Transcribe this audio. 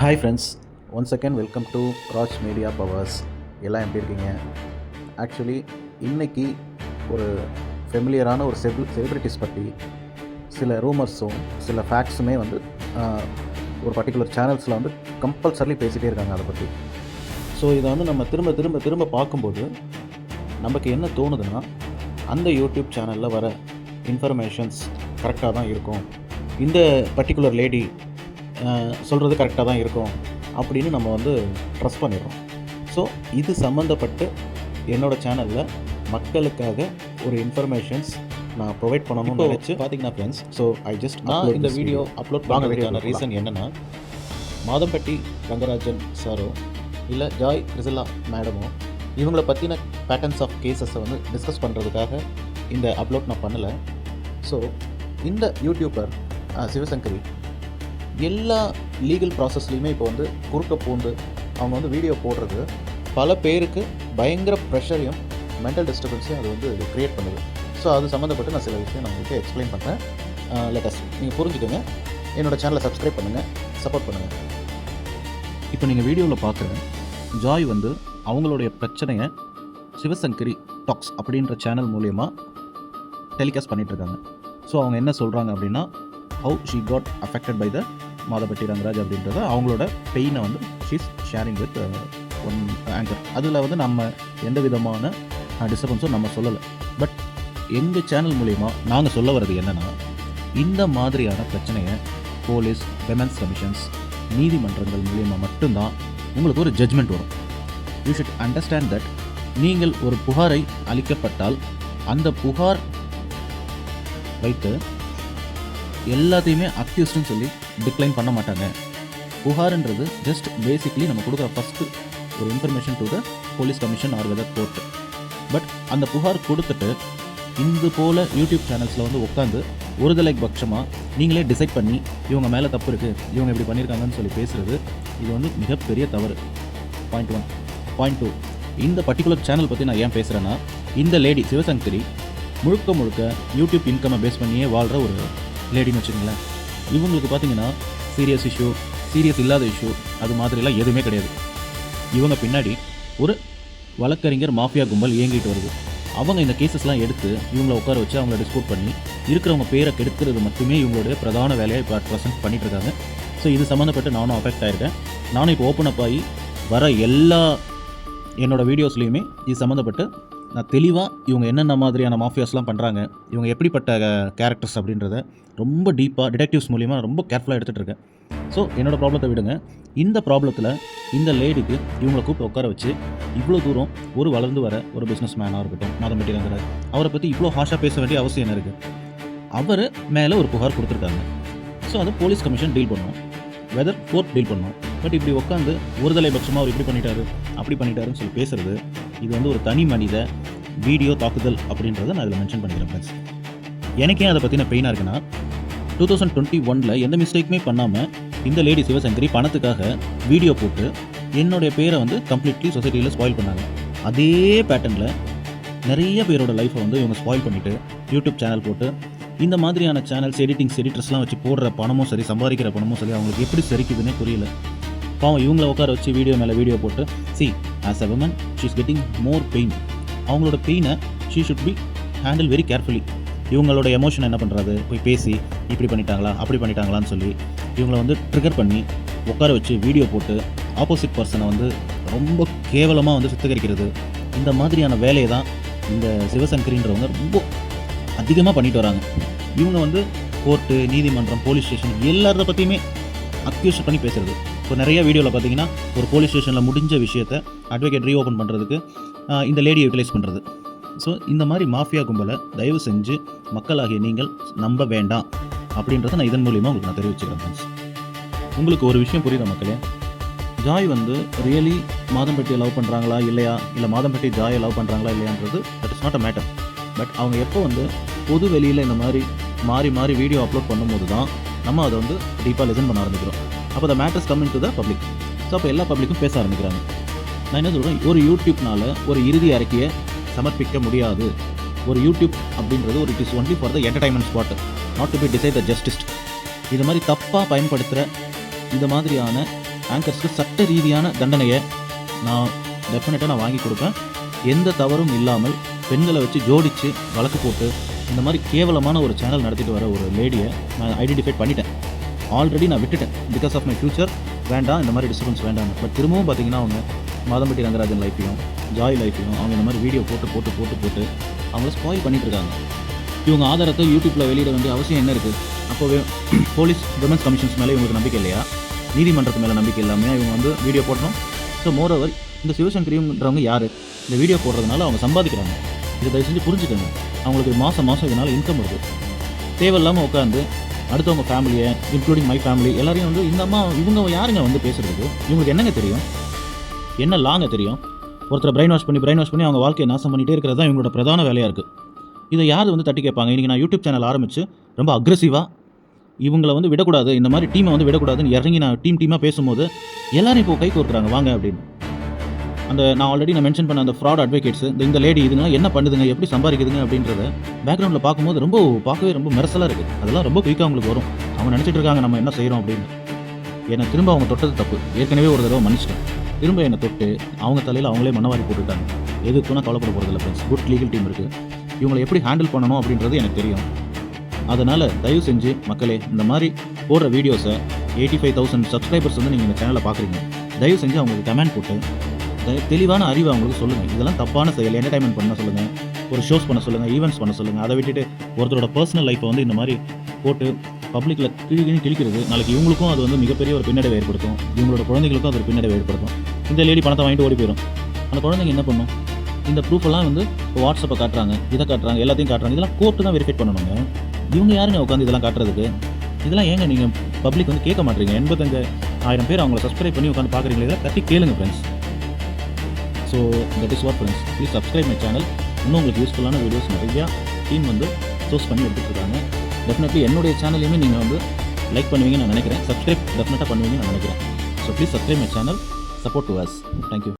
Hi friends once second welcome to Raj media powers எல்லாம் எப்படி இருக்கீங்க? ஆக்சுவலி இன்னைக்கு ஒரு ஃபெமிலியரான ஒரு செல் செலிப்ரிட்டிஸ் பற்றி சில ரூமர்ஸும் சில ஃபேக்ட்ஸுமே வந்து ஒரு பர்டிகுலர் சேனல்ஸில் வந்து கம்பல்சரி பேசிகிட்டே இருக்காங்க அதை பற்றி ஸோ இதை வந்து நம்ம திரும்ப திரும்ப திரும்ப பார்க்கும்போது நமக்கு என்ன தோணுதுன்னா அந்த யூடியூப் சேனலில் வர இன்ஃபர்மேஷன்ஸ் கரெக்டாக தான் இருக்கும். இந்த பர்டிகுலர் லேடி சொல்கிறது கரெக்டாக தான் இருக்கும் அப்படின்னு நம்ம வந்து ட்ரஸ்ட் பண்ணிடுறோம். ஸோ இது சம்மந்தப்பட்டு என்னோடய சேனலில் மக்களுக்காக ஒரு இன்ஃபர்மேஷன்ஸ் நான் ப்ரொவைட் பண்ணணும்னு நினச்சி பார்த்தீங்கன்னா ஃப்ரெண்ட்ஸ் ஸோ ஐ ஜஸ்ட் நான் இந்த வீடியோ அப்லோட் பண்ணுறதுக்கான ரீசன் என்னென்னா மாதம்பட்டி ரங்கராஜன் சாரோ இல்லை ஜாய் கிரிசலா மேடமோ இவங்கள பற்றின பேட்டர்ன்ஸ் ஆஃப் கேசஸை வந்து டிஸ்கஸ் பண்ணுறதுக்காக இந்த அப்லோட் நான் பண்ணலை. ஸோ இந்த யூடியூபர் சிவசங்கரி எல்லா லீகல் ப்ராசஸ்லேயுமே இப்போ வந்து குறுக்க பூந்து அவங்க வந்து வீடியோ போடுறது பல பேருக்கு பயங்கர ப்ரெஷரையும் மென்டல் டிஸ்டர்பன்ஸையும் அது வந்து க்ரியேட் பண்ணுது. ஸோ அது சம்மந்தப்பட்டு நான் சில விஷயம் நான் உங்களுக்கு எக்ஸ்பிளைன் பண்ணுறேன் லேட்டஸ்ட் நீங்கள் புரிஞ்சுக்கோங்க. என்னோடய சேனலை சப்ஸ்கிரைப் பண்ணுங்கள் சப்போர்ட் பண்ணுங்கள் இப்போ நீங்கள் வீடியோவில் பார்க்குற ஜாய் வந்து அவங்களுடைய பிரச்சனையை சிவசங்கரி டாக்ஸ் அப்படின்ற சேனல் மூலயமா டெலிகாஸ்ட் பண்ணிகிட்ருக்காங்க ஸோ அவங்க என்ன சொல்கிறாங்க அப்படின்னா how she got affected by the Madhampatti Rangaraj அப்படின்றத அவங்களோட பெயினை வந்து she's sharing with one anchor அதில் வந்து நம்ம எந்த விதமான uh, டிஸ்டர்பன்ஸும் நம்ம சொல்லலை. பட் எங்கள் சேனல் மூலிமா நாங்கள் சொல்ல வர்றது என்னென்னா இந்த மாதிரியான பிரச்சனையை போலீஸ் விமென்ஸ் கமிஷன்ஸ் நீதிமன்றங்கள் மூலியமா மட்டும்தான் உங்களுக்கு ஒரு ஜட்ஜ்மெண்ட் வரும். யூ ஷுட் அண்டர்ஸ்டாண்ட் தட் நீங்கள் ஒரு புகாரை அளிக்கப்பட்டால் அந்த புகார் வைத்து எல்லாத்தையுமே அக்யூஸ்ட்னு சொல்லி டிக்ளைன் பண்ண மாட்டாங்க. புகார்ன்றது ஜஸ்ட் பேசிக்லி நம்ம கொடுக்குற ஃபஸ்ட்டு ஒரு information to the police commission or whether court but அந்த புகார் கொடுத்துட்டு இது போல் யூடியூப் சேனல்ஸில் வந்து உட்காந்து ஒருதலை பட்சமாக நீங்களே டிசைட் பண்ணி இவங்க மேலே தப்பு இருக்குது இவங்க இப்படி பண்ணியிருக்காங்கன்னு சொல்லி பேசுகிறது இது வந்து மிகப்பெரிய தவறு. பாயிண்ட் ஒன் பாயிண்ட் டூ இந்த பர்டிகுலர் சேனல் பற்றி நான் ஏன் பேசுகிறேன்னா இந்த லேடி சிவசங்கரி முழுக்க முழுக்க யூடியூப் இன்கம்மை பேஸ் பண்ணியே வாழ்கிற ஒரு லேடின்னு வச்சுக்கோங்களேன். இவங்களுக்கு பார்த்தீங்கன்னா சீரியஸ் இஷ்யூ சீரியஸ் இல்லாத இஷ்யூ அது மாதிரிலாம் எதுவுமே கிடையாது. இவங்க பின்னாடி ஒரு வழக்கறிஞர் மாஃபியா கும்பல் இயங்கிட்டு வருது. அவங்க இந்த கேசஸ்லாம் எடுத்து இவங்கள உட்கார வச்சு அவங்கள டிஸ்கூட் பண்ணி இருக்கிறவங்க பேரை கெடுக்கிறது மட்டுமே இவங்களுடைய பிரதான வேலையை இப்போ ப்ரெசென்ட் பண்ணிட்டு இருக்காங்க. ஸோ இது சம்மந்தப்பட்டு நானும் அஃபெக்ட் ஆகிருக்கேன் நானும் இப்போ ஓப்பன் அப் ஆகி வர எல்லா என்னோடய வீடியோஸ்லையுமே இது சம்மந்தப்பட்டு நான் தெளிவாக இவங்க என்னென்ன மாதிரியான மாஃபியாஸ்லாம் பண்ணுறாங்க இவங்க எப்படிப்பட்ட கேரக்டர்ஸ் அப்படின்றத ரொம்ப டீப்பாக டிடெக்டிவ்ஸ் மூலிமா ரொம்ப கேர்ஃபுல்லாக எடுத்துகிட்டு இருக்கேன். ஸோ என்னோடய ப்ராப்ளத்தை விடுங்க. இந்த ப்ராப்ளத்தில் இந்த லேடிக்கு இவங்களை கூப்பிட்டு உட்கார வச்சு இவ்வளோ தூரம் ஒரு வளர்ந்து வர ஒரு பிஸ்னஸ் மேனாக இருக்கட்டும் மாதம் மெட்டிங்கிறார் அவரை பற்றி இவ்வளோ ஹாஷாக பேச வேண்டிய அவசியம் என்ன இருக்குது அவர் மேலே ஒரு புகார் கொடுத்துருக்காங்க. ஸோ அதை போலீஸ் கமிஷன் டீல் பண்ணும். வெதர் கோர்ட் டீல் பண்ணும். பட் இப்படி உட்காந்து ஒருதலை பட்சமாக அவர் இப்படி பண்ணிட்டாரு அப்படி பண்ணிட்டாருன்னு சொல்லி பேசுறது இது வந்து ஒரு தனி மனித வீடியோ தாக்குதல் அப்படின்றத நான் இதில் மென்ஷன் பண்ணிக்கிறேன் ஃப்ரெண்ட்ஸ் எனக்கு ஏன் அதை பற்றின பெயினாக இருக்குன்னா டூ தௌசண்ட் டுவெண்ட்டி ஒனில் எந்த மிஸ்டேக்குமே பண்ணாமல் இந்த லேடி சிவசங்கரி பணத்துக்காக வீடியோ போட்டு என்னுடைய பேரை வந்து கம்ப்ளீட்லி சொசைட்டியில் ஸ்பாயில் பண்ணாங்க. அதே பேட்டர்னில் நிறைய பேரோட லைஃப்பை வந்து இவங்க ஸ்பாயில் பண்ணிவிட்டு யூடியூப் சேனல் போட்டு இந்த மாதிரியான சேனல்ஸ் எடிட்டிங்ஸ் எடிட்டர்ஸ்லாம் வச்சு போடுற பணமும் சரி சம்பாதிக்கிற பணமும் சரி அவங்களுக்கு எப்படி சரிக்குதுன்னே புரியல. பாவம் இவங்கள உட்கார வச்சு வீடியோ மேலே வீடியோ போட்டு she as a woman she's getting more pain அவங்களோட பெயினை she should be handle very carefully இவங்களோட எமோஷன் என்ன பண்ணுறது போய் பேசி இப்படி பண்ணிட்டாங்களா அப்படி பண்ணிட்டாங்களான்னு சொல்லி இவங்கள வந்து ட்ரிகர் பண்ணி உட்கார வச்சு வீடியோ போட்டு ஆப்போசிட் பர்சனை வந்து ரொம்ப கேவலமாக வந்து சுத்திகரிக்கிறது. இந்த மாதிரியான வேலையை தான் இந்த சிவசங்கரின்றவங்க ரொம்ப அதிகமாக பண்ணிட்டு வராங்க. இவங்க வந்து கோர்ட்டு நீதிமன்றம் போலீஸ் ஸ்டேஷன் எல்லாத்த பற்றியுமே அக்யூஸ் பண்ணி பேசுகிறது இப்போ நிறைய வீடியோவில் பார்த்தீங்கன்னா ஒரு போலீஸ் ஸ்டேஷனில் முடிஞ்ச விஷயத்தை அட்வொகேட் ரீஓப்பன் பண்ணுறதுக்கு இந்த லேடியை யூட்டிலைஸ் பண்ணுறது ஸோ இந்த மாதிரி மாஃபியா கும்பலை தயவு செஞ்சு மக்களாகிய நீங்கள் நம்ப வேண்டாம் அப்படின்றத நான் இதன் மூலியமாக உங்களுக்கு நான் தெரிவிச்சுக்கிறேன் உங்களுக்கு ஒரு விஷயம் புரியுதா மக்களே? ஜாய் வந்து ரியலி மாதம்பட்டியை லவ் பண்ணுறாங்களா இல்லையா? இல்லை மாதம்பட்டி ஜாயை லவ் பண்ணுறாங்களா இல்லையான்றது that is not a matter but அவங்க எப்போ வந்து பொது வெளியில் இந்த மாதிரி மாறி மாறி வீடியோ அப்லோட் பண்ணும்போது தான் நம்ம அதை வந்து டீப்பாக லிசன் பண்ண ஆரம்பிக்கிறோம். அப்போ the matters coming to the public so அப்போ எல்லா பப்ளிக்கும் பேச ஆரம்பிக்கிறாங்க. நான் என்ன சொல்கிறேன் ஒரு யூடியூப்னால ஒரு இறுதி அறிக்கையை சமர்ப்பிக்க முடியாது. ஒரு யூடியூப் அப்படின்றது ஒரு it is only for the entertainment spot not to be decide the justice இது மாதிரி தப்பாக பயன்படுத்துகிற இந்த மாதிரியான ஆங்கர்ஸ்க்கு சட்ட ரீதியான தண்டனையை நான் டெஃபினட்டாக நான் வாங்கி கொடுப்பேன். எந்த தவறும் இல்லாமல் பெண்களை வச்சு ஜோடித்து வழக்கு போட்டு இந்த மாதிரி கேவலமான ஒரு சேனல் நடத்திட்டு வர ஒரு லேடியை நான் ஐடென்டிஃபை பண்ணிட்டேன். ஆல்ரெடி நான் விட்டுட்டேன். பிகாஸ் ஆஃப் மை ஃபியூச்சர் வேண்டாம் இந்த மாதிரி டிஸ்டர்பன்ஸ் வேண்டாம். பட் திரும்பவும் பார்த்தீங்கன்னா அவங்க மாதம்பட்டி ரங்கராஜன் லைஃப்பையும் ஜாய் லைஃப்பையும் அவங்க இந்த மாதிரி வீடியோ போட்டு போட்டு போட்டு போட்டு அவங்கள ஸ்பாயில் பண்ணிகிட்ருக்காங்க இருக்காங்க இவங்க ஆதாரத்தை யூடியூப்பில் வெளியிட வேண்டிய அவசியம் என்ன இருக்குது அப்போவே போலீஸ் விமன்ஸ் கமிஷன்ஸ் மேலே இவங்களுக்கு நம்பிக்கை இல்லையா? நீதிமன்றத்து மேலே நம்பிக்கை இல்லாமல் இவங்க வந்து வீடியோ போடணும்? ஸோ மோர் ஓவர் இந்த சிவசங்கரின்றவங்க யார்? இந்த வீடியோ போடுறதுனால அவங்க சம்பாதிக்கிறாங்க. இதை தயவு செஞ்சு புரிஞ்சுக்கோங்க. அவங்களுக்கு மாதம் மாதம் இதனால் இன்கம் வருது. தேவையில்லாமல் உட்காந்து அடுத்தவங்க ஃபேமிலியை இன்க்ளூடிங் மை ஃபேமிலி எல்லாரையும் வந்து இந்த அம்மா இவங்க யாருங்க வந்து பேசுகிறதுக்கு இவங்களுக்கு என்னங்க தெரியும்? என்ன லாங்க தெரியும்? ஒருத்தரை பிரெயின் வாஷ் பண்ணி பிரெயின் வாஷ் பண்ணி அவங்க வாழ்க்கையை நாசம் பண்ணிகிட்டே இருக்கிறது தான் இவங்களோட பிரதான வேலையாக இருக்குது இதை யார் வந்து தட்டி கேட்பாங்க? இன்றைக்கி நான் யூடியூப் சேனல் ஆரம்பித்து ரொம்ப அக்ரெசிவாக இவங்களை வந்து விடக்கூடாது இந்த மாதிரி டீமை வந்து விடக்கூடாதுன்னு இறங்கி நான் டீம் டீமாக பேசும்போது எல்லோரும் இப்போ கை கோர்க்குறாங்க. வாங்க அப்படின்னு. அந்த நான் ஆல்ரெடி நான் மென்ஷன் பண்ண அந்த ஃப்ராட் அட்வொகேட்ஸ் இந்த இந்த லேடி இதுங்களாம் என்ன பண்ணுதுங்க எப்படி சம்பாதிக்குதுங்க அப்படின்றத பேக்ரவுண்டில் பார்க்கும்போது ரொம்ப பார்க்கவே ரொம்ப மெரசலாக இருக்குது அதெல்லாம் ரொம்ப குயிக்காக அவங்களுக்கு வரும். அவங்க நினச்சிட்டு இருக்காங்க நம்ம என்ன செய்கிறோம் அப்படின்னு. என்னை திரும்ப அவங்க தொட்டது தப்பு. ஏற்கனவே ஒரு தடவை மன்னிச்சிட்டேன். திரும்ப என்னை தொட்டு அவங்க தலையில் அவங்களே மண்ணவாரி போட்டுட்டாங்க எதுக்குன்னா கவலைப்பட போகிறதில்ல ஃப்ரெண்ட்ஸ் குட் லீகல் டீம் இருக்குது இவங்களை எப்படி ஹேண்டில் பண்ணணும் அப்படின்றது எனக்கு தெரியும். அதனால் தயவு செஞ்சு மக்களே இந்த மாதிரி போடுற வீடியோஸை எயிட்டி ஃபைவ் தௌசண்ட் சப்ஸ்கிரைபர்ஸ் வந்து நீங்கள் இந்த சேனலை பார்க்குறீங்க. தயவு செஞ்சு அவங்களுக்கு கமெண்ட் போட்டு தெளிவான அறிவை அவங்களுக்கு சொல்லுங்கள் இதெல்லாம் தப்பான செயல் என்டர்டைன்மெண்ட் பண்ண சொல்லுங்கள் ஒரு ஷோஸ் பண்ண சொல்லுங்கள் ஈவெண்ட்ஸ் பண்ண சொல்லுங்கள் அதை விட்டுட்டு ஒருத்தரோட பர்சனல் லைஃப்பை வந்து இந்த மாதிரி போட்டு பப்ளிக்கில் கிழி கிழிக்கிறது நாளைக்கு இவங்களுக்கும் அது வந்து மிகப்பெரிய ஒரு பின்னடைவை ஏற்படுத்தும். இவங்களோட குழந்தைகளுக்கும் அது ஒரு பின்னடைவை ஏற்படுத்தும். இந்த லேடி பணத்தை வாங்கிட்டு ஓடி போயிடும் அந்த குழந்தைங்க என்ன பண்ணும்? இந்த ப்ரூஃபெல்லாம் வந்து இப்போ வாட்ஸ்அப்பை காட்டுறாங்க இதை காட்டுறாங்க எல்லாத்தையும் காட்டுறாங்க. இதெல்லாம் கோர்ட்டு தான் வெரிஃபை பண்ணணுங்க இவங்க யாருங்க உட்காந்து இதெல்லாம் காட்டுறதுக்கு? இதெல்லாம் ஏங்க நீங்கள் பப்ளிக் வந்து கேட்க மாட்டீங்க? எண்பத்தஞ்சு ஆயிரம் பேர் அவங்கள சப்ஸ்கிரைப் பண்ணி உட்காந்து பார்க்குறீங்களா இதெல்லாம் தட்டி கேளுங்க friends so that is what friends please subscribe my channel இன்னும் உங்களுக்கு யூஸ்ஃபுல்லான வீடியோஸ் நிறையா டீம் வந்து சோஸ் பண்ணி எடுத்துட்டு டெஃபினெட்லி என்னுடைய சேனலையுமே நீங்கள் வந்து லைக் பண்ணுவீங்கன்னு நான் நினைக்கிறேன். சப்ஸ்கிரைப் டெஃபினட்டாக பண்ணுவீங்கன்னு நான் நினைக்கிறேன். So please subscribe my channel support to us thank you